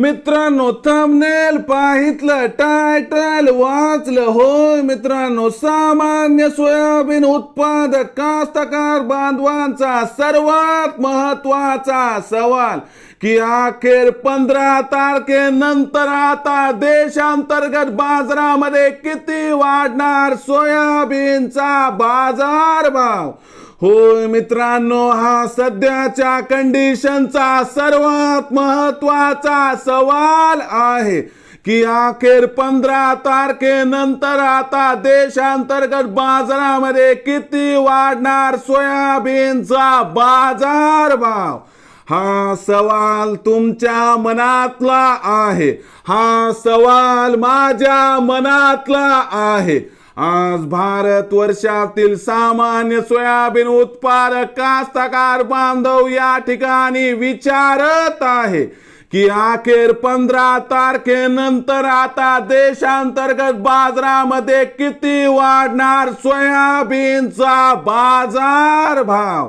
मित्रांनो thumbnail पाहितलं title वाचलं. होय मित्रांनो सामान्य सोयाबीन उत्पादक कास्तकार बांधवांचा सर्वात महत्त्वाचा सवाल की अखेर पंधरा तारखेनंतर आता देशांतर्गत बाजारामध्ये किती वाढणार सोयाबीनचा बाजारभाव? होय मित्रांनो हा सध्याच्या कंडिशनचा सर्वात महत्त्वाचा सवाल आहे की अखेर पंधरा तारखेनंतर आता देशांतर्गत बाजारामध्ये किती वाढणार सोयाबीनचा बाजारभाव? हा सवाल तुमच्या मनातला आहे. हा सवाल माझ्या मनातला आहे. आज भारत वर्षातील सामान्य सोयाबीन उत्पादक कास्तकार बांधव या ठिकाणी विचारत आहे की अखेर पंधरा तारखेनंतर आता देशांतर्गत बाजारामध्ये किती वाढणार सोयाबीनचा बाजार भाव?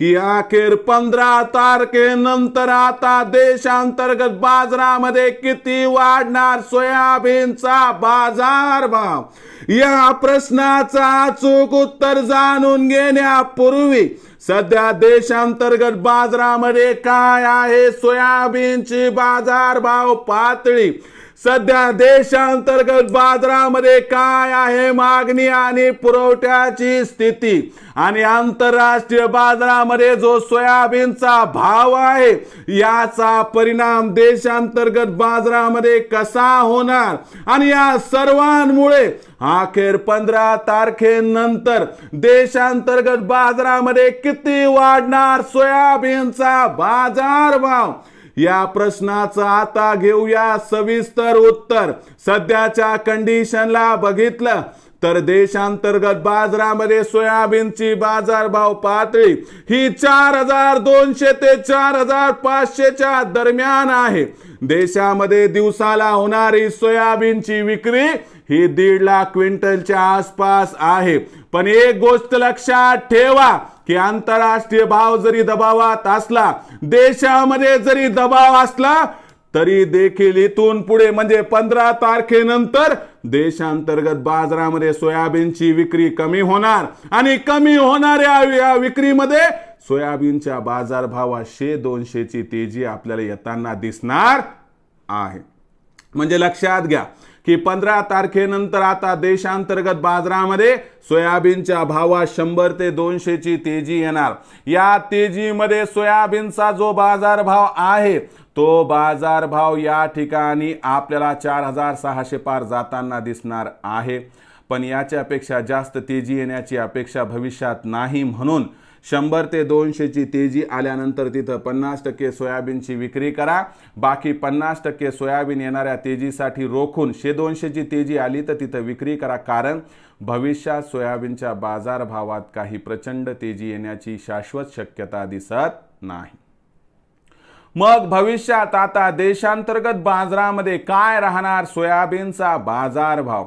की अखेर पंधरा तारखेनंतर आता देशांतर्गत बाजारामध्ये किती वाढणार सोयाबीनचा बाजार भाव? या प्रश्नाचा अचूक उत्तर जाणून घेण्यापूर्वी सध्या देशांतर्गत बाजारामध्ये काय आहे? सोयाबीनची बाजारभाव पातळी. सध्या देशांतर्गत बाजारामध्ये काय आहे? मागणी आणि पुरवठ्याची स्थिती. आणि आंतरराष्ट्रीय बाजारामध्ये जो सोयाबीनचा भाव आहे याचा परिणाम देशांतर्गत बाजारामध्ये कसा होणार? आणि या सर्वांमुळे अखेर पंधरा तारखेनंतर देशांतर्गत बाजारामध्ये किती वाढणार सोयाबीनचा बाजारभाव? या प्रश्नाचं आता घेऊया सविस्तर उत्तर. सध्याच्या कंडिशनला बघितलं तर देशांतर्गत बाजारामध्ये सोयाबीनची बाजारभाव पातळी ही चार हजार दोनशे ते चार हजार पाचशेच्या दरम्यान आहे. देशामध्ये दिवसाला होणारी सोयाबीनची विक्री ही दीड लाख क्विंटलच्या आसपास आहे. पण एक गोष्ट लक्षात ठेवा की आंतरराष्ट्रीय भाव जरी दबावात असला देशामध्ये जरी दबाव असला तरी देखील इथून पुढे म्हणजे पंधरा तारखेनंतर देशांतर्गत बाजारामध्ये सोयाबीनची विक्री कमी होणार. आणि कमी होणाऱ्या या विक्रीमध्ये सोयाबीनच्या बाजारभावात शे दोनशेची तेजी आपल्याला येताना दिसणार आहे. म्हणजे लक्षात घ्या की पंधरा तारखेनंतर आता देशांतर्गत बाजारामध्ये सोयाबीनच्या भावात शंभर ते दोनशेची तेजी येणार. या तेजीमध्ये सोयाबीनचा जो बाजारभाव आहे तो बाजारभाव या ठिकाणी आपल्याला चार हजार सहाशे पार जाताना दिसणार आहे. पण याच्यापेक्षा जास्त तेजी येण्याची अपेक्षा भविष्यात नाही म्हणून शंभर ते दोनशेची तेजी आल्यानंतर तिथं पन्नास टक्के सोयाबीनची विक्री करा. बाकी पन्नास टक्के सोयाबीन येणाऱ्या तेजीसाठी रोखून शे दोनशेची तेजी आली तर तिथं विक्री करा. कारण भविष्यात सोयाबीनच्या बाजारभावात काही प्रचंड तेजी येण्याची शाश्वत शक्यता दिसत नाही. मग भविष्यात आता देशांतर्गत बाजारामध्ये काय राहणार? सोयाबीनचा बाजारभाव.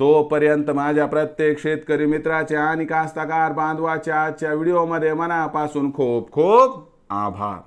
तोपर्यंत माझ्या प्रत्येक शेतकरी मित्राच्या आणि कास्तकार बांधवाच्या आजच्या व्हिडिओमध्ये मनापासून खूप खूप आभार.